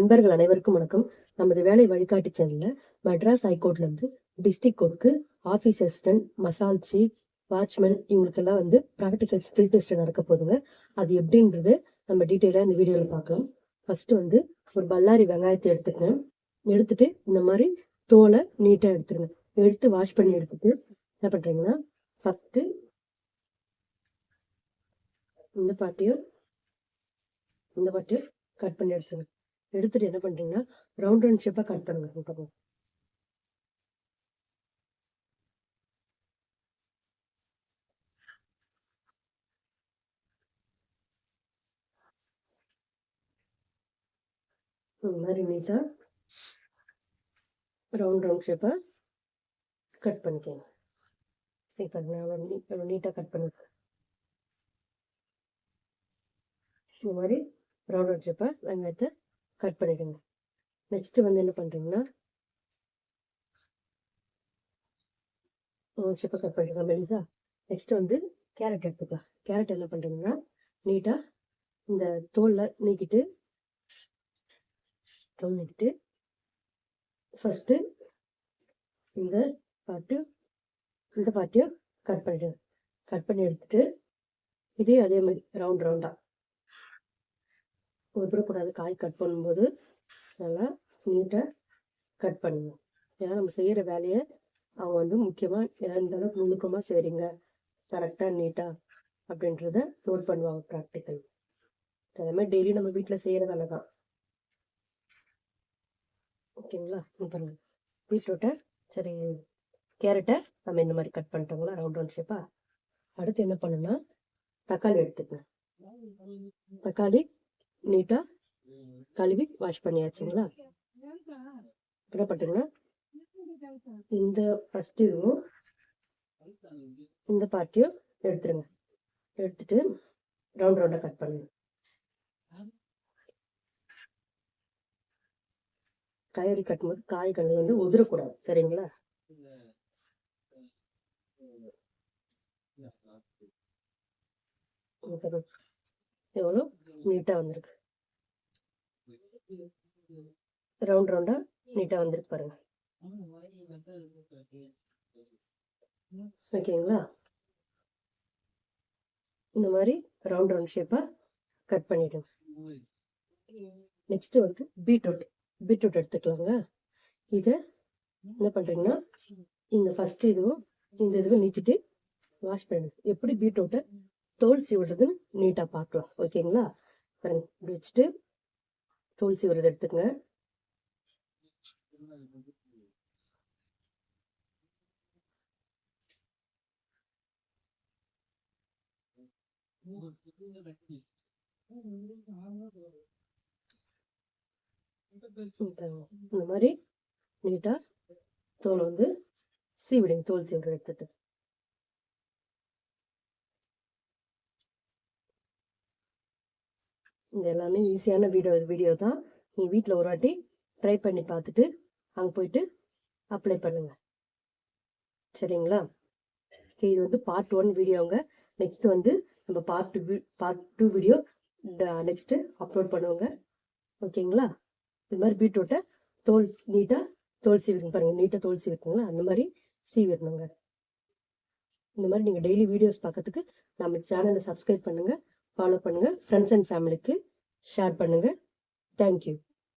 நண்பர்கள் அனைவருக்கும் வணக்கம். நமது வேலை வழிகாட்டி சேனல்ல மெட்ராஸ் ஹைகோர்ட்ல இருந்து டிஸ்ட்ரிக்ட் கோர்ட்க்கு ஆஃபீஸ் அசிஸ்டன்ட் மசால் சீஃப் வாட்ச்மேன் இவங்களுக்கெல்லாம் வந்து ப்ராக்டிக்கல் ஸ்கில் டெஸ்ட் நடக்க போதுங்க. அது எப்படின்றது நம்ம டீட்டெயிலாக இந்த வீடியோவில் பார்க்கலாம். ஃபர்ஸ்ட் வந்து ஒரு பல்லாரி வெங்காயத்தை எடுத்துக்கணும் எடுத்துட்டு இந்த மாதிரி தோலை நீட்டாக எடுத்துருங்க. எடுத்து வாஷ் பண்ணி எடுத்துட்டு என்ன பண்ணுறீங்கன்னா ஃபஸ்ட்டு இந்த பாட்டையும் இந்த பாட்டியும் கட் பண்ணி எடுத்துருங்க. எடுத்துட்டு என்ன பண்றீங்கன்னா ரவுண்ட் ரவுண்ட் ஷேப்பா கட் பண்ணுங்க இங்க இந்த மாதிரி நீட்டா ரவுண்ட் ரவுண்ட் ஷேப்பா கட் பண்ணிக்கோங்க. சரி பாருங்க நீ நீட்டாக கட் பண்ணுங்க இந்த மாதிரி ரவுண்ட் ரவுண்ட் ஷேப்பை வெங்காயத்தை கட் பண்ணிடுங்க. நெக்ஸ்ட்டு வந்து என்ன பண்ணுறீங்கன்னா ஷேப்பா கட் பண்ணிடுங்க மெலிசா நெக்ஸ்ட் வந்து கேரட் எடுத்துக்கலாம். கேரட் என்ன பண்ணுறீங்கன்னா நீட்டாக இந்த தோல்ல நீக்கிட்டு தோல் நீக்கிட்டு ஃபஸ்ட்டு இந்த பாட்டு இந்த பாட்டையும் கட் பண்ணிடுங்க. கட் பண்ணி எடுத்துட்டு இதே அதே மாதிரி ரவுண்ட் ரவுண்டா விடக்கூடாது காய் கட் பண்ணும்போது நல்லா நீட்டாக கட் பண்ணுவோம். ஏன்னா நம்ம செய்கிற வேலையை அவங்க வந்து முக்கியமாக எந்த அளவுக்கு நுணுக்கமாக செய்கிறீங்க கரெக்டாக நீட்டாக அப்படின்றத நோட் பண்ணுவாங்க ப்ராக்டிக்கல் அதே மாதிரி டெய்லி நம்ம வீட்டில் செய்கிற வேலை தான். ஓகேங்களா? இங்க பாருங்க. பீட்ரூட்டை சரி கேரட்டை நம்ம இந்த மாதிரி கட் பண்ணிட்டோங்களா ரவுண்ட் ரவுண்ட் ஷேப்பா அடுத்து என்ன பண்ணுன்னா தக்காளி எடுத்துக்கங்க. தக்காளி நீட்டாக கழுவி வாஷ் பண்ணியாச்சுங்களா? என்ன பண்ணுறீங்கன்னா இந்த ஃபஸ்ட் இதுவும் இந்த பார்ட்டியும் எடுத்துருங்க. எடுத்துட்டு ரவுண்ட் ரவுண்டாக கட் பண்ணுங்க. காய்கறி கட்டும்போது காய்கள் வந்து உதிரக்கூடாது. சரிங்களா? எவ்வளோ? நீட்டாக வந்திருக்கு. ரவுண்ட் ரவுண்டா நீட்டா வந்திருக்கு பாருங்க. ஓகேங்களா இந்த மாதிரி ரவுண்ட் ரவுண்ட் ஷேப்பா கட் பண்ணிடுங்க. நெக்ஸ்ட் வந்து பீட்ரூட் பீட்ரூட் எடுத்துக்கலாங்க. இதை என்ன பண்றீங்கன்னா இந்த ஃபர்ஸ்ட் இதுவும் இந்த இதுவும் நீக்கிட்டு வாஷ் பண்ணுங்க எப்படி பீட்ரூட்டை தோல் சீவிடுறதுன்னு நீட்டா பார்க்கலாம். ஓகேங்களா பாருங்க இப்படி வச்சுட்டு துளசி விரதம் எடுத்துக்கங்க. இந்த மாதிரி நீட்டா தோல் வந்து சீவிடுங்க தோல் சீவுறது எடுத்துட்டு. இது எல்லாமே ஈஸியான வீடியோ வீடியோ தான். நீ வீட்டில் ஒரு வாட்டி ட்ரை பண்ணி பார்த்துட்டு அங்கே போயிட்டு அப்ளை பண்ணுங்க. சரிங்களா? சரி இது வந்து பார்ட் ஒன் வீடியோங்க நெக்ஸ்ட் வந்து நம்ம part part two video next upload பண்ணுவோங்க. ஓகேங்களா? இது மாதிரி பீட்ரூட்டை தோல் நீட்டாக தோல் சீவிடுங்க பாருங்கள் நீட்டாக தோல் சீவிட்டுங்களா அந்த மாதிரி சீவிடணுங்க. இந்த மாதிரி நீங்கள் டெய்லி வீடியோஸ் பார்க்கறதுக்கு நம்ம சேனலை சப்ஸ்கிரைப் பண்ணுங்கள் ஃபாலோ பண்ணுங்கள் ஃப்ரெண்ட்ஸ் அண்ட் ஃபேமிலிக்கு ஷேர் பண்ணுங்கள் தேங்க்யூ